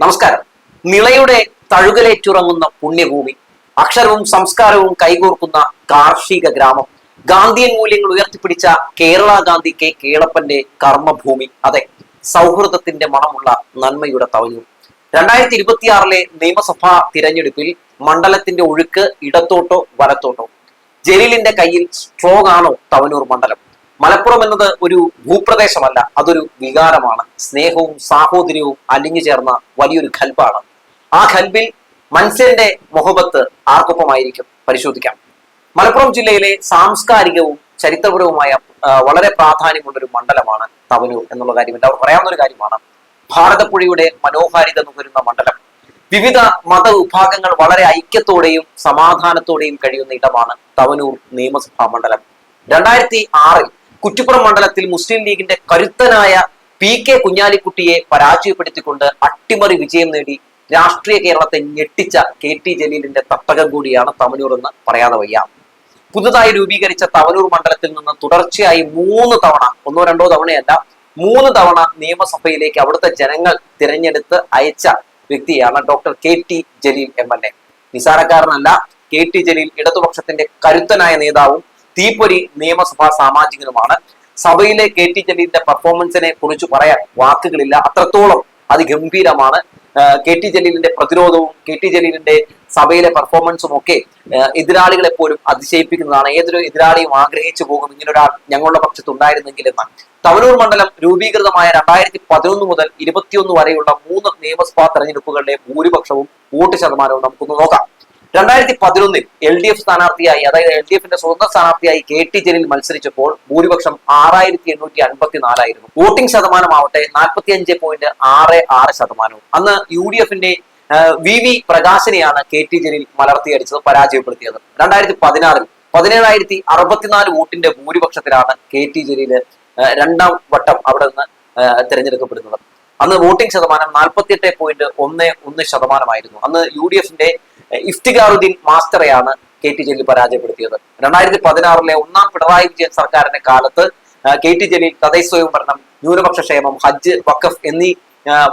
നമസ്കാരം. നിളയുടെ തഴുകലേറ്റുറങ്ങുന്ന പുണ്യഭൂമി അക്ഷരവും സംസ്കാരവും കൈകോർക്കുന്ന കാർഷിക ഗ്രാമം ഗാന്ധിയൻ മൂല്യങ്ങൾ ഉയർത്തിപ്പിടിച്ച കേരള ഗാന്ധി കെ കേളപ്പന്റെ കർമ്മഭൂമി അതെ സൗഹൃദത്തിന്റെ മണമുള്ള നന്മയുടെ തവഞ്ഞൂർ രണ്ടായിരത്തി ഇരുപത്തിയാറിലെ നിയമസഭാ തിരഞ്ഞെടുപ്പിൽ മണ്ഡലത്തിന്റെ ഒഴുക്ക് ഇടത്തോട്ടോ വലത്തോട്ടോ ജലീലിന്റെ കയ്യിൽ സ്ട്രോങ് ആണോ തവനൂർ മണ്ഡലം? മലപ്പുറം എന്നത് ഒരു ഭൂപ്രദേശമല്ല അതൊരു വികാരമാണ്. സ്നേഹവും സാഹോദര്യവും അലിഞ്ഞു ചേർന്ന വലിയൊരു ഖൽബാണ്. ആ ഖൽബിൽ മനുഷ്യന്റെ മുഹബത്ത് ആർക്കൊപ്പമായിരിക്കും? പരിശോധിക്കാം. മലപ്പുറം ജില്ലയിലെ സാംസ്കാരികവും ചരിത്രപരവുമായ വളരെ പ്രാധാന്യമുള്ളൊരു മണ്ഡലമാണ് തവനൂർ എന്നുള്ള കാര്യം എല്ലാവർക്കും പറയാവുന്ന ഒരു കാര്യമാണ്. ഭാരതപ്പുഴയുടെ മനോഹാരിത നുകരുന്ന മണ്ഡലം. വിവിധ മതവിഭാഗങ്ങൾ വളരെ ഐക്യത്തോടെയും സമാധാനത്തോടെയും കഴിയുന്ന ഇടമാണ് തവനൂർ നിയമസഭാ മണ്ഡലം. രണ്ടായിരത്തി ആറിൽ കുറ്റിപ്പുറം മണ്ഡലത്തിൽ മുസ്ലിം ലീഗിന്റെ കരുത്തനായ പി കെ കുഞ്ഞാലിക്കുട്ടിയെ പരാജയപ്പെടുത്തിക്കൊണ്ട് അട്ടിമറി വിജയം നേടി രാഷ്ട്രീയ കേരളത്തെ ഞെട്ടിച്ച കെ ടി ജലീലിന്റെ തട്ടകം കൂടിയാണ് തവനൂർ എന്ന് പറയാതെ വയ്യ. പുതുതായി രൂപീകരിച്ച തവനൂർ മണ്ഡലത്തിൽ നിന്ന് തുടർച്ചയായി മൂന്ന് തവണ ഒന്നോ രണ്ടോ തവണയല്ല മൂന്ന് തവണ നിയമസഭയിലേക്ക് അവിടുത്തെ ജനങ്ങൾ തിരഞ്ഞെടുത്ത് അയച്ച വ്യക്തിയാണ് doctor K T Jaleel M L A. നിസാരക്കാരനല്ല K T Jaleel ഇടതുപക്ഷത്തിന്റെ കരുത്തനായ നേതാവും തീപ്പൊരി നിയമസഭാ സാമാജികനുമാണ്. സഭയിലെ കെ ടി ജലീലിന്റെ പെർഫോമൻസിനെ കുറിച്ച് പറയാൻ വാക്കുകളില്ല. അത്രത്തോളം അത് ഗംഭീരമാണ് കെ ടി ജലീലിന്റെ പ്രതിരോധവും കെ ടി ജലീലിന്റെ സഭയിലെ പെർഫോമൻസും ഒക്കെ എതിരാളികളെ പോലും അതിശയിപ്പിക്കുന്നതാണ്. ഏതൊരു എതിരാളിയും ആഗ്രഹിച്ചു പോകും ഇങ്ങനൊരാൾ ഞങ്ങളുടെ പക്ഷത്ത് ഉണ്ടായിരുന്നെങ്കിൽ എന്ന്. തവനൂർ മണ്ഡലം രൂപീകൃതമായ രണ്ടായിരത്തി പതിനൊന്ന് മുതൽ ഇരുപത്തിയൊന്ന് വരെയുള്ള മൂന്ന് നിയമസഭാ തെരഞ്ഞെടുപ്പുകളിലെ ഭൂരിപക്ഷവും വോട്ട് ശതമാനവും നമുക്കൊന്ന് നോക്കാം. രണ്ടായിരത്തി പതിനൊന്നിൽ എൽ ഡി എഫ് സ്ഥാനാർത്ഥിയായി അതായത് എൽ ഡി എഫിന്റെ സ്വന്തം സ്ഥാനാർത്ഥിയായി കെ ടി ജലീൽ മത്സരിച്ചപ്പോൾ ഭൂരിപക്ഷം ആറായിരത്തി എണ്ണൂറ്റി അൻപത്തി നാലായിരുന്നു വോട്ടിംഗ് ശതമാനമാവട്ടെ നാൽപ്പത്തി അഞ്ച് പോയിന്റ് ആറ് ആറ് ശതമാനവും. അന്ന് യു ഡി എഫിന്റെ വി വി പ്രകാശിനെയാണ് കെ ടി ജലീൽ മലർത്തിയടിച്ചത് പരാജയപ്പെടുത്തിയത്. രണ്ടായിരത്തി പതിനാറിൽ പതിനേഴായിരത്തി അറുപത്തിനാല് വോട്ടിന്റെ ഭൂരിപക്ഷത്തിലാണ് കെ ടി ജലീൽ രണ്ടാം വട്ടം അവിടെ നിന്ന് തിരഞ്ഞെടുക്കപ്പെടുന്നത്. അന്ന് വോട്ടിംഗ് ശതമാനം നാൽപ്പത്തിയെട്ട് പോയിന്റ് ഒന്ന് ഒന്ന് ശതമാനമായിരുന്നു. അന്ന് യു ഡി എഫിന്റെ ഇഫ്തിഖാറുദ്ദീൻ മാസ്റ്ററെയാണ് കെ ടി ജലീൽ പരാജയപ്പെടുത്തിയത്. രണ്ടായിരത്തി പതിനാറിലെ ഒന്നാം പിണറായി വിജയൻ സർക്കാരിന്റെ കാലത്ത് കെ ടി ജലീൽ തദ്ദേശ സ്വയംഭരണം ന്യൂനപക്ഷ ക്ഷേമം ഹജ്ജ് വഖഫ് എന്നീ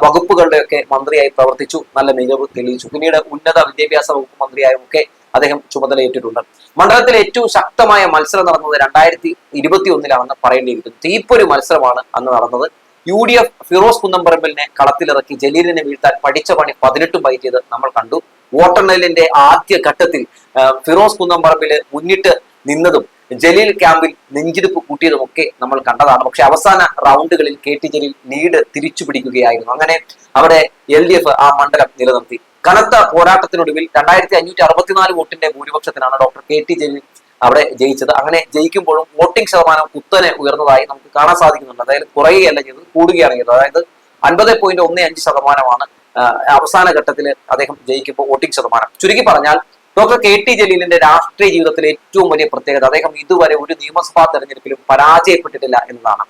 വകുപ്പുകളുടെയൊക്കെ മന്ത്രിയായി പ്രവർത്തിച്ചു. നല്ല മികവ് തെളിയിച്ചു. പിന്നീട് ഉന്നത വിദ്യാഭ്യാസ വകുപ്പ് മന്ത്രിയായും ഒക്കെ അദ്ദേഹം ചുമതലയേറ്റിട്ടുണ്ട്. മണ്ഡലത്തിൽ ഏറ്റവും ശക്തമായ മത്സരം നടന്നത് രണ്ടായിരത്തി ഇരുപത്തി ഒന്നിലാണെന്ന് പറയേണ്ടിയിരിക്കുന്നു. തീപ്പൊരു മത്സരമാണ് അന്ന് നടന്നത്. യു ഡി എഫ് ഫിറോസ് കുന്നംപറമ്പലിനെ കളത്തിലിറക്കി ജലീലിനെ വീഴ്ത്താൻ പഠിച്ച പണി പതിനെട്ടും പയറ്റിയത് നമ്മൾ കണ്ടു. വോട്ടെണ്ണലിന്റെ ആദ്യ ഘട്ടത്തിൽ ഫിറോസ് കുന്നംപറമ്പിൽ മുന്നിട്ട് നിന്നതും ജലീൽ ക്യാമ്പിൽ നെഞ്ചിരിപ്പ് കൂട്ടിയതും ഒക്കെ നമ്മൾ കണ്ടതാണ്. പക്ഷെ അവസാന റൗണ്ടുകളിൽ കെ ടി ജലീൽ ലീഡ് തിരിച്ചു പിടിക്കുകയായിരുന്നു അങ്ങനെ അവിടെ എൽ ഡി എഫ് ആ മണ്ഡലം നിലനിർത്തി. കനത്ത പോരാട്ടത്തിനൊടുവിൽ രണ്ടായിരത്തി അഞ്ഞൂറ്റി അറുപത്തിനാല് വോട്ടിന്റെ ഭൂരിപക്ഷത്തിനാണ് ഡോക്ടർ കെ ടി ജലീൽ അവിടെ ജയിച്ചത്. അങ്ങനെ ജയിക്കുമ്പോഴും വോട്ടിംഗ് ശതമാനം കുത്തനെ ഉയർന്നതായി നമുക്ക് കാണാൻ സാധിക്കുന്നുണ്ട്. അതായത് കുറയുകയല്ല ചെയ്തത് കൂടുകയാണ് ചെയ്തത്. അതായത് അൻപത് പോയിന്റ് ഒന്ന് അഞ്ച് ശതമാനമാണ് അവസാന ഘട്ടത്തിൽ അദ്ദേഹം ജയിക്കുമ്പോൾ വോട്ടിംഗ് ശതമാനം. ചുരുക്കി പറഞ്ഞാൽ ഡോക്ടർ കെ ടി ജലീലിന്റെ രാഷ്ട്രീയ ജീവിതത്തിലെ ഏറ്റവും വലിയ പ്രത്യേകത അദ്ദേഹം ഇതുവരെ ഒരു നിയമസഭാ തെരഞ്ഞെടുപ്പിലും പരാജയപ്പെട്ടിട്ടില്ല എന്നതാണ്.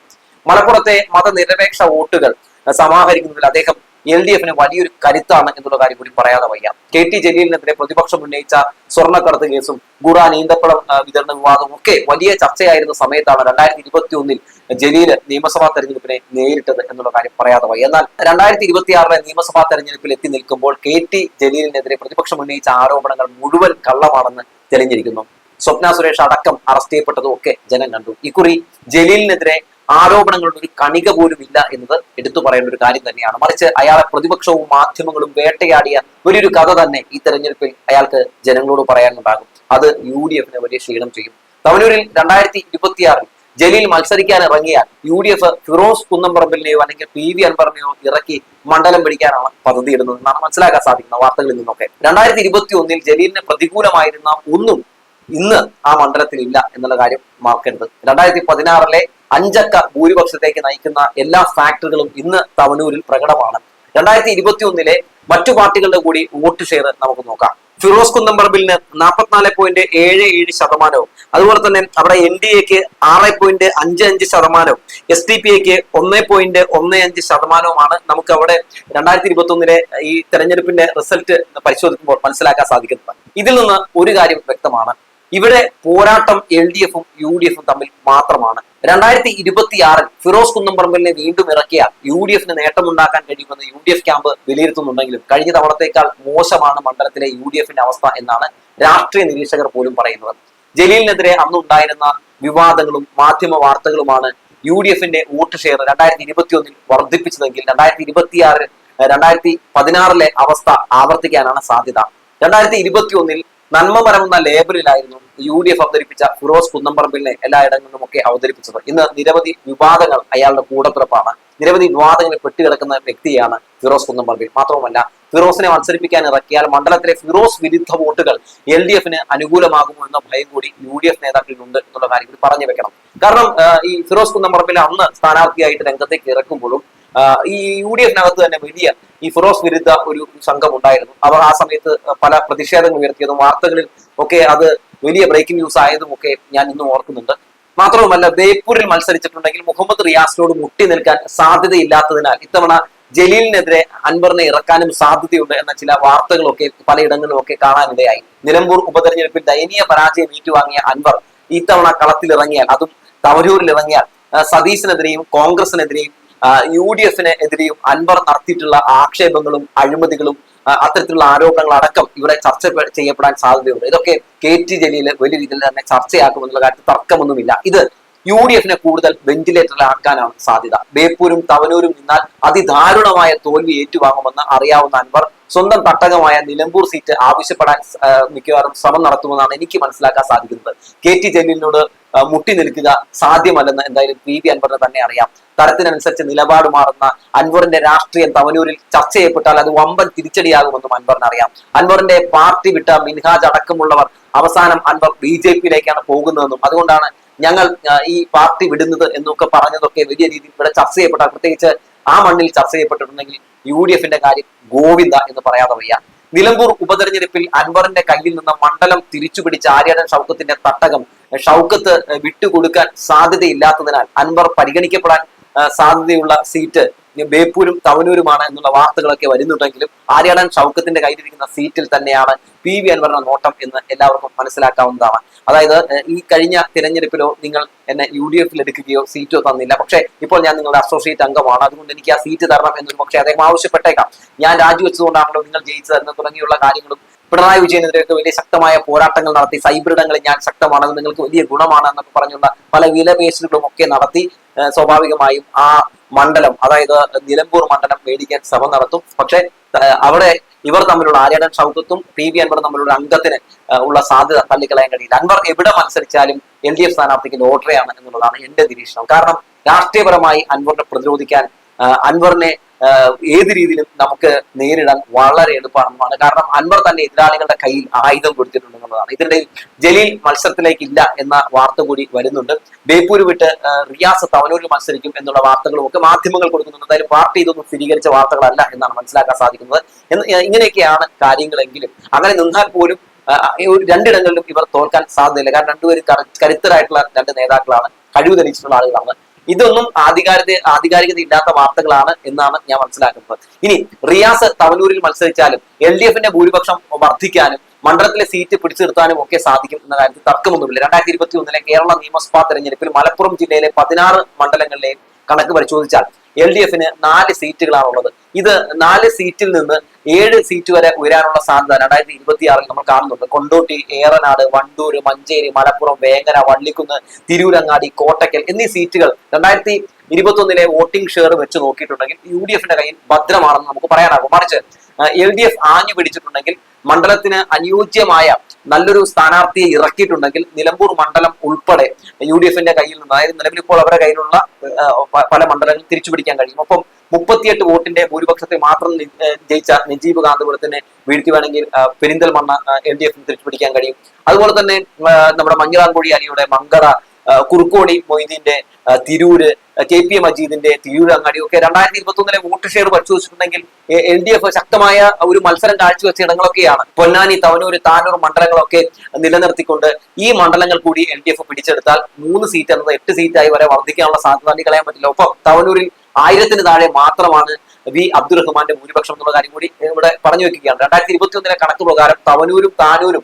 മലപ്പുറത്തെ മതനിരപേക്ഷ വോട്ടുകൾ സമാഹരിക്കുന്നതിൽ അദ്ദേഹം എൽ ഡി എഫിന് വലിയൊരു കരുത്താണ് എന്നുള്ള കാര്യം കൂടി പറയാതെ വയ്യ. കെ ടി ജലീലിനെതിരെ പ്രതിപക്ഷം ഉന്നയിച്ച സ്വർണക്കടത്ത് കേസും ഖുറാൻ ഈന്തപ്പഴം വിതരണ വിവാദവും ഒക്കെ വലിയ ചർച്ചയായിരുന്ന സമയത്താണ് രണ്ടായിരത്തി ഇരുപത്തി ഒന്നിൽ ജലീൽ നിയമസഭാ തെരഞ്ഞെടുപ്പിനെ നേരിട്ടത് എന്നുള്ള കാര്യം പറയാതെ വയ്യ. എന്നാൽ രണ്ടായിരത്തി ഇരുപത്തിയാറിലെ നിയമസഭാ തെരഞ്ഞെടുപ്പിൽ എത്തി നിൽക്കുമ്പോൾ കെ ടി ജലീലിനെതിരെ പ്രതിപക്ഷം ഉന്നയിച്ച ആരോപണങ്ങൾ മുഴുവൻ കള്ളമാണെന്ന് തെളിഞ്ഞിരിക്കുന്നു. സ്വപ്ന സുരേഷ് അടക്കം അറസ്റ്റ് ചെയ്യപ്പെട്ടതും ഒക്കെ ജനം കണ്ടു. ഇക്കുറി ജലീലിനെതിരെ ആരോപണങ്ങളുടെ ഒരു കണിക പോലും ഇല്ല എന്നത് എടുത്തു പറയേണ്ട ഒരു കാര്യം തന്നെയാണ്. മറിച്ച് അയാളെ പ്രതിപക്ഷവും മാധ്യമങ്ങളും വേട്ടയാടിയ വലിയൊരു കഥ തന്നെ ഈ തെരഞ്ഞെടുപ്പിൽ അയാൾക്ക് ജനങ്ങളോട് പറയാനുണ്ടാകും. അത് യു ഡി എഫിനെ വലിയ ക്ഷീണം ചെയ്യും. തവനൂരിൽ രണ്ടായിരത്തി ഇരുപത്തിയാറിൽ ജലീൽ മത്സരിക്കാൻ ഇറങ്ങിയാൽ യു ഡി എഫ് ഫിറോസ് കുന്നംപറമ്പിലിനെയോ അല്ലെങ്കിൽ പി വി അൻപറിനെയോ ഇറക്കി മണ്ഡലം പിടിക്കാനാണ് പദ്ധതി ഇടുന്നത് എന്നാണ് മനസ്സിലാക്കാൻ സാധിക്കുന്ന വാർത്തകളിൽ നിന്നൊക്കെ. രണ്ടായിരത്തി ഇരുപത്തി ഒന്നിൽ ജലീലിന് പ്രതികൂലമായിരുന്ന ഒന്നും ഇന്ന് ആ മണ്ഡലത്തിൽ ഇല്ല എന്നുള്ള കാര്യം മറക്കരുത് രണ്ടായിരത്തി പതിനാറിലെ അഞ്ചക്ക ഭൂരിപക്ഷത്തേക്ക് നയിക്കുന്ന എല്ലാ ഫാക്ടറുകളും ഇന്ന് തവനൂരിൽ പ്രകടമാണ്. രണ്ടായിരത്തി ഇരുപത്തി ഒന്നിലെ മറ്റു പാർട്ടികളുടെ കൂടി വോട്ട് ഷെയർ നമുക്ക് നോക്കാം. ഫിറോസ് കുന്നംപറമ്പിലിന് നാൽപ്പത്തിനാല് പോയിന്റ് ഏഴ് ഏഴ് ശതമാനവും. അതുപോലെ തന്നെ അവിടെ എൻ ഡി എക്ക് ആറ് പോയിന്റ് അഞ്ച് അഞ്ച് ശതമാനവും. എസ് ഡി പി എക്ക് ഒന്ന് പോയിന്റ് ഒന്ന് അഞ്ച് ശതമാനവുമാണ് നമുക്ക് അവിടെ രണ്ടായിരത്തി ഇരുപത്തി ഒന്നിലെ ഈ തെരഞ്ഞെടുപ്പിന്റെ റിസൾട്ട് പരിശോധിക്കുമ്പോൾ മനസ്സിലാക്കാൻ സാധിക്കുന്നത്. ഇതിൽ നിന്ന് ഒരു കാര്യം വ്യക്തമാണ്. ഇവിടെ പോരാട്ടം എൽ ഡി എഫും യു ഡി എഫും തമ്മിൽ മാത്രമാണ്. രണ്ടായിരത്തി ഇരുപത്തി ആറിൽ ഫിറോസ് കുന്നംപറമ്പലിനെ വീണ്ടും ഇറക്കിയ യു ഡി എഫിന് നേട്ടമുണ്ടാക്കാൻ കഴിയുമെന്ന് യു ഡി എഫ് ക്യാമ്പ് വിലയിരുത്തുന്നുണ്ടെങ്കിലും കഴിഞ്ഞ തവണത്തേക്കാൾ മോശമാണ് മണ്ഡലത്തിലെ യു ഡി എഫിന്റെ അവസ്ഥ എന്നാണ് രാഷ്ട്രീയ നിരീക്ഷകർ പോലും പറയുന്നത്. ജലീലിനെതിരെ അന്നുണ്ടായിരുന്ന വിവാദങ്ങളും മാധ്യമ വാർത്തകളുമാണ് യു ഡി എഫിന്റെ വോട്ട് ഷെയർ രണ്ടായിരത്തി ഇരുപത്തി ഒന്നിൽ വർദ്ധിപ്പിച്ചതെങ്കിൽ രണ്ടായിരത്തി ഇരുപത്തിയാറ് രണ്ടായിരത്തി പതിനാറിലെ അവസ്ഥ ആവർത്തിക്കാനാണ് സാധ്യത. രണ്ടായിരത്തി ഇരുപത്തി ഒന്നിൽ നന്മമരം പരമുന്ന ലേബലിലായിരുന്നു യു ഡി എഫ് അവതരിപ്പിച്ച ഫിറോസ് കുന്നംപറമ്പിലിനെ എല്ലായിടങ്ങളിലും ഒക്കെ അവതരിപ്പിച്ചത്. ഇന്ന് നിരവധി വിവാദങ്ങൾ അയാളുടെ കൂടപ്പിറപ്പാണ്. നിരവധി വിവാദങ്ങളിൽ പെട്ടുകിടക്കുന്ന വ്യക്തിയാണ് ഫിറോസ് കുന്നംപറമ്പിൽ. മാത്രവുമല്ല ഫിറോസിനെ മത്സരിപ്പിക്കാൻ ഇറക്കിയാൽ മണ്ഡലത്തിലെ ഫിറോസ് വിരുദ്ധ വോട്ടുകൾ എൽ ഡി എഫിന് അനുകൂലമാകുമോ എന്ന ഭയം കൂടി യു ഡി എഫ് നേതാക്കളിലുണ്ട് എന്നുള്ള കാര്യം കൂടി പറഞ്ഞു വെക്കണം. കാരണം ഈ ഫിറോസ് കുന്നംപറമ്പിൽ അന്ന് സ്ഥാനാർത്ഥിയായിട്ട് രംഗത്തേക്ക് ഇറക്കുമ്പോഴും ഈ യു ഡി എഫിനകത്ത് തന്നെ വലിയ ഈ ഫിറോസ് വിരുദ്ധ ഒരു സംഘം ഉണ്ടായിരുന്നു അവർ ആ സമയത്ത് പല പ്രതിഷേധങ്ങൾ ഉയർത്തിയതും വാർത്തകളിൽ ഒക്കെ അത് വലിയ ബ്രേക്കിംഗ് ന്യൂസ് ആയതും ഒക്കെ ഞാൻ ഇന്നും ഓർക്കുന്നുണ്ട്. മാത്രവുമല്ല ബേപ്പൂരിൽ മത്സരിച്ചിട്ടുണ്ടെങ്കിൽ മുഹമ്മദ് റിയാസിനോട് മുട്ടി നിൽക്കാൻ സാധ്യതയില്ലാത്തതിനാൽ ഇത്തവണ ജലീലിനെതിരെ അൻവറിനെ ഇറക്കാനും സാധ്യതയുണ്ട് എന്ന ചില വാർത്തകളൊക്കെ പലയിടങ്ങളിലും ഒക്കെ കാണാനിടയായി. നിലമ്പൂർ ഉപതെരഞ്ഞെടുപ്പിൽ ദയനീയ പരാജയം ഏറ്റുവാങ്ങിയ അൻവർ ഇത്തവണ കളത്തിലിറങ്ങിയാൽ അതും തവരൂരിൽ ഇറങ്ങിയാൽ സതീശിനെതിരെയും കോൺഗ്രസിനെതിരെയും യു ഡി എഫിന് എതിരെയും അൻവർ നടത്തിയിട്ടുള്ള ആക്ഷേപങ്ങളും അഴിമതികളും അത്തരത്തിലുള്ള ആരോപണങ്ങൾ അടക്കം ഇവിടെ ചർച്ച ചെയ്യപ്പെടാൻ സാധ്യതയുണ്ട്. ഇതൊക്കെ കെ ടി ജലീൽ വലിയ രീതിയിൽ തന്നെ ചർച്ചയാക്കുമെന്നുള്ള കാര്യത്തിൽ തർക്കമൊന്നുമില്ല. ഇത് യു ഡി എഫിനെ കൂടുതൽ വെന്റിലേറ്ററിലാക്കാനാണ് സാധ്യത. ബേപ്പൂരും തവനൂരും നിന്നാൽ അതിദാരുണമായ തോൽവി ഏറ്റുവാങ്ങുമെന്ന് അറിയാവുന്ന അൻവർ സ്വന്തം തട്ടകമായ നിലമ്പൂർ സീറ്റ് ആവശ്യപ്പെടാൻ മിക്കവാറും ശ്രമം നടത്തുമെന്നാണ് എനിക്ക് മനസ്സിലാക്കാൻ സാധിക്കുന്നത്. കെ ടി ജലീലിനോട് മുട്ടി നിൽക്കുക സാധ്യമല്ലെന്ന് എന്തായാലും പി വി അൻവറിന് തന്നെ അറിയാം. തരത്തിനനുസരിച്ച് നിലപാട് മാറുന്ന അൻവറിന്റെ രാഷ്ട്രീയം തവനൂരിൽ ചർച്ച ചെയ്യപ്പെട്ടാൽ അത് വമ്പൻ തിരിച്ചടിയാകുമെന്നും അൻവറിന് അറിയാം. അൻവറിന്റെ പാർട്ടി വിട്ട മിൻഹാജ് അടക്കമുള്ളവർ അവസാനം അൻവർ ബി ജെ പിയിലേക്കാണ് പോകുന്നതെന്നും അതുകൊണ്ടാണ് ഞങ്ങൾ ഈ പാർട്ടി വിടുന്നത് എന്നൊക്കെ പറഞ്ഞതൊക്കെ വലിയ രീതിയിൽ ഇവിടെ ചർച്ച ചെയ്യപ്പെട്ടാൽ പ്രത്യേകിച്ച് ആ മണ്ണിൽ ചർച്ച ചെയ്യപ്പെട്ടിട്ടുണ്ടെങ്കിൽ യു ഡി എഫിന്റെ കാര്യം ഗോവിന്ദ എന്ന് പറയാതെ വയ്യ. നിലമ്പൂർ ഉപതെരഞ്ഞെടുപ്പിൽ അൻവറിന്റെ കയ്യിൽ നിന്ന് മണ്ഡലം തിരിച്ചുപിടിച്ച ആര്യാടൻ ഷൗക്കത്തിന്റെ തട്ടകം ഷൗക്കത്ത് വിട്ടുകൊടുക്കാൻ സാധ്യതയില്ലാത്തതിനാൽ അൻവർ പരിഗണിക്കപ്പെടാൻ സാധ്യതയുള്ള സീറ്റ് ബേപ്പൂരും തവനൂരുമാണ് എന്നുള്ള വാർത്തകളൊക്കെ വരുന്നുണ്ടെങ്കിലും ആര്യാടൻ ഷൗക്കത്തിന്റെ കയ്യിലിരിക്കുന്ന സീറ്റിൽ തന്നെയാണ് പി വി അൻവറിന്റെ നോട്ടം എന്ന് എല്ലാവർക്കും മനസ്സിലാക്കാവുന്നതാണ്. അതായത് ഈ കഴിഞ്ഞ തിരഞ്ഞെടുപ്പിലോ നിങ്ങൾ എന്നെ യു ഡി എഫിൽ എടുക്കുകയോ സീറ്റോ തന്നില്ല. പക്ഷേ ഇപ്പോൾ ഞാൻ നിങ്ങളുടെ അസോസിയേറ്റ് അംഗമാണ്. അതുകൊണ്ട് എനിക്ക് ആ സീറ്റ് തരണം എന്നൊരു പക്ഷേ അദ്ദേഹം ആവശ്യപ്പെട്ടേക്കാം. ഞാൻ രാജിവെച്ചതുകൊണ്ടാണല്ലോ നിങ്ങൾ ജയിച്ചതെന്ന് തുടങ്ങിയുള്ള കാര്യങ്ങളും പിണറായി വിജയനെതിരെയൊക്കെ വലിയ ശക്തമായ പോരാട്ടങ്ങൾ നടത്തി സൈബറിടങ്ങളിൽ ഞാൻ ശക്തമാണ് അത് നിങ്ങൾക്ക് വലിയ ഗുണമാണ് എന്നൊക്കെ പറഞ്ഞുള്ള പല വിലപേശലുകളും ഒക്കെ നടത്തി സ്വാഭാവികമായും ആ മണ്ഡലം അതായത് നിലമ്പൂർ മണ്ഡലം മേടിക്കാൻ ശ്രമം നടത്തും. പക്ഷെ അവിടെ ഇവർ തമ്മിലുള്ള ആര്യാടൻ ഷൗക്കത്തും പി വി അൻവർ തമ്മിലുള്ള അംഗത്തിന് ഉള്ള സാധ്യത തള്ളിക്കളയാൻ കഴിയില്ല. അൻവർ എവിടെ മത്സരിച്ചാലും എൽ ഡി എഫ് സ്ഥാനാർത്ഥിക്ക് ലോട്ടറിയാണ് എന്നുള്ളതാണ് എന്റെ നിരീക്ഷണം. കാരണം രാഷ്ട്രീയപരമായി അൻവറിനെ പ്രതിരോധിക്കാൻ അൻവറിനെ ഏത് രീതിയിലും നമുക്ക് നേരിടാൻ വളരെ എളുപ്പമാണ് കാരണം അൻവർ തന്നെ എതിരാളികളുടെ കയ്യിൽ ആയുധം കൊടുത്തിട്ടുണ്ടെന്നുള്ളതാണ് ഇതിന്റെ ജലീൽ മത്സരത്തിലേക്ക് ഇല്ല എന്ന വാർത്ത കൂടി വരുന്നുണ്ട്. ബേപ്പൂര് വിട്ട് റിയാസ് തവനൂരിൽ മത്സരിക്കും എന്നുള്ള വാർത്തകളും ഒക്കെ മാധ്യമങ്ങൾ കൊടുക്കുന്നുണ്ട്. എന്തായാലും പാർട്ടി ഇതൊന്നും സ്ഥിരീകരിച്ച വാർത്തകളല്ല എന്നാണ് മനസ്സിലാക്കാൻ സാധിക്കുന്നത്. ഇങ്ങനെയൊക്കെയാണ് കാര്യങ്ങളെങ്കിലും. അങ്ങനെ നിന്നാൽ പോലും ഒരു രണ്ടിടങ്ങളിലും ഇവർ തോൽക്കാൻ സാധ്യതയില്ല. കാരണം രണ്ടുപേരും കരു- കരുത്തരായിട്ടുള്ള രണ്ട് നേതാക്കളാണ്. കഴിവ് തെളിയിച്ചിട്ടുള്ള ആളുകളാണ്. ഇതൊന്നും ആധികാരിക ആധികാരികത ഇല്ലാത്ത വാർത്തകളാണ് എന്നാണ് ഞാൻ മനസ്സിലാക്കുന്നത്. ഇനി റിയാസ് തവനൂരിൽ മത്സരിച്ചാലും എൽ ഡി എഫിന്റെ ഭൂരിപക്ഷം വർദ്ധിക്കാനും മണ്ഡലത്തിലെ സീറ്റ് പിടിച്ചു നിർത്താനും ഒക്കെ സാധിക്കും എന്ന കാര്യത്തിൽ തർക്കമൊന്നുമില്ല. രണ്ടായിരത്തി ഇരുപത്തി ഒന്നിലെ കേരള നിയമസഭാ തെരഞ്ഞെടുപ്പിൽ മലപ്പുറം ജില്ലയിലെ പതിനാറ് മണ്ഡലങ്ങളിലെയും കണക്ക് പരിശോധിച്ചാൽ എൽ ഡി എഫിന് നാല് സീറ്റുകളാണുള്ളത്. ഇത് നാല് സീറ്റിൽ നിന്ന് ഏഴ് സീറ്റ് വരെ ഉയരാനുള്ള സാധ്യത രണ്ടായിരത്തി ഇരുപത്തിയാറിൽ നമ്മൾ കാണുന്നുണ്ട്. കൊണ്ടോട്ടി ഏറനാട് വണ്ടൂര് മഞ്ചേരി മലപ്പുറം വേങ്ങര വള്ളിക്കുന്ന് തിരൂരങ്ങാടി കോട്ടക്കൽ എന്നീ സീറ്റുകൾ രണ്ടായിരത്തി ഇരുപത്തൊന്നിലെ വോട്ടിംഗ് ഷെയർ വെച്ച് നോക്കിയിട്ടുണ്ടെങ്കിൽ യു ഡി എഫിന്റെ കയ്യിൽ ഭദ്രമാണെന്ന് നമുക്ക് പറയാനാകും. മറിച്ച് എൽ ഡി എഫ് ആഞ്ഞു പിടിച്ചിട്ടുണ്ടെങ്കിൽ മണ്ഡലത്തിന് അനുയോജ്യമായ നല്ലൊരു സ്ഥാനാർത്ഥിയെ ഇറക്കിയിട്ടുണ്ടെങ്കിൽ നിലമ്പൂർ മണ്ഡലം ഉൾപ്പെടെ യു ഡി എഫിന്റെ കയ്യിൽ നിന്ന് അതായത് നിലവിൽ ഇപ്പോൾ അവരുടെ കയ്യിലുള്ള പല മണ്ഡലങ്ങളും തിരിച്ചു പിടിക്കാൻ കഴിയും. ഒപ്പം മുപ്പത്തിയെട്ട് വോട്ടിന്റെ ഭൂരിപക്ഷത്തെ മാത്രം ജയിച്ച നജീബ് കാന്തപുരത്തിനെ വീഴ്ത്തിവേണമെങ്കിൽ പെരിന്തൽമണ്ണ എൽ ഡി എഫിന് തിരിച്ചുപിടിക്കാൻ കഴിയും. അതുപോലെ തന്നെ നമ്മുടെ മഞ്ഞളാൻകുഴി അലിയുടെ മങ്കട കുറുക്കോണി മൊയ്തീന്റെ തിരൂര് കെ പി എ മജീദിന്റെ തിരൂര് അങ്ങാടി ഒക്കെ രണ്ടായിരത്തി ഇരുപത്തി ഒന്നിലെ വോട്ട് ഷെയർ പരിശോധിച്ചിട്ടുണ്ടെങ്കിൽ എൽ ഡി എഫ് ശക്തമായ ഒരു മത്സരം കാഴ്ചവെച്ച ഇടങ്ങളൊക്കെയാണ്. പൊന്നാനി തവനൂർ താനൂർ മണ്ഡലങ്ങളൊക്കെ നിലനിർത്തിക്കൊണ്ട് ഈ മണ്ഡലങ്ങൾ കൂടി എൽ ഡി എഫ് പിടിച്ചെടുത്താൽ മൂന്ന് സീറ്റ് എന്നത് എട്ട് സീറ്റായി വരെ വർദ്ധിക്കാനുള്ള സാധ്യത കളയാൻ പറ്റില്ല. ഒപ്പം തവനൂരിൽ ആയിരത്തിന് താഴെ മാത്രമാണ് വി അബ്ദുറഹ്മാന്റെ ഭൂരിപക്ഷം എന്നുള്ള കാര്യം കൂടി ഇവിടെ പറഞ്ഞു വെക്കുകയാണ്. രണ്ടായിരത്തി ഇരുപത്തി ഒന്നിലെ കണക്ക് പ്രകാരം തവനൂരും താനൂരും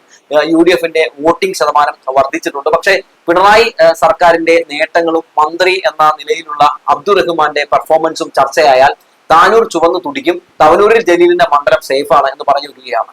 യു ഡി എഫിന്റെ വോട്ടിംഗ് ശതമാനം വർദ്ധിച്ചിട്ടുണ്ട്. പക്ഷേ പിണറായി സർക്കാരിന്റെ നേട്ടങ്ങളും മന്ത്രി എന്ന നിലയിലുള്ള അബ്ദുറഹ്മാന്റെ പെർഫോമൻസും ചർച്ചയായാൽ താനൂർ ചുവന്നു തുടിക്കും. തവനൂരിൽ ജലീലിന്റെ മണ്ഡലം സേഫാണ് എന്ന് പറഞ്ഞു വെക്കുകയാണ്.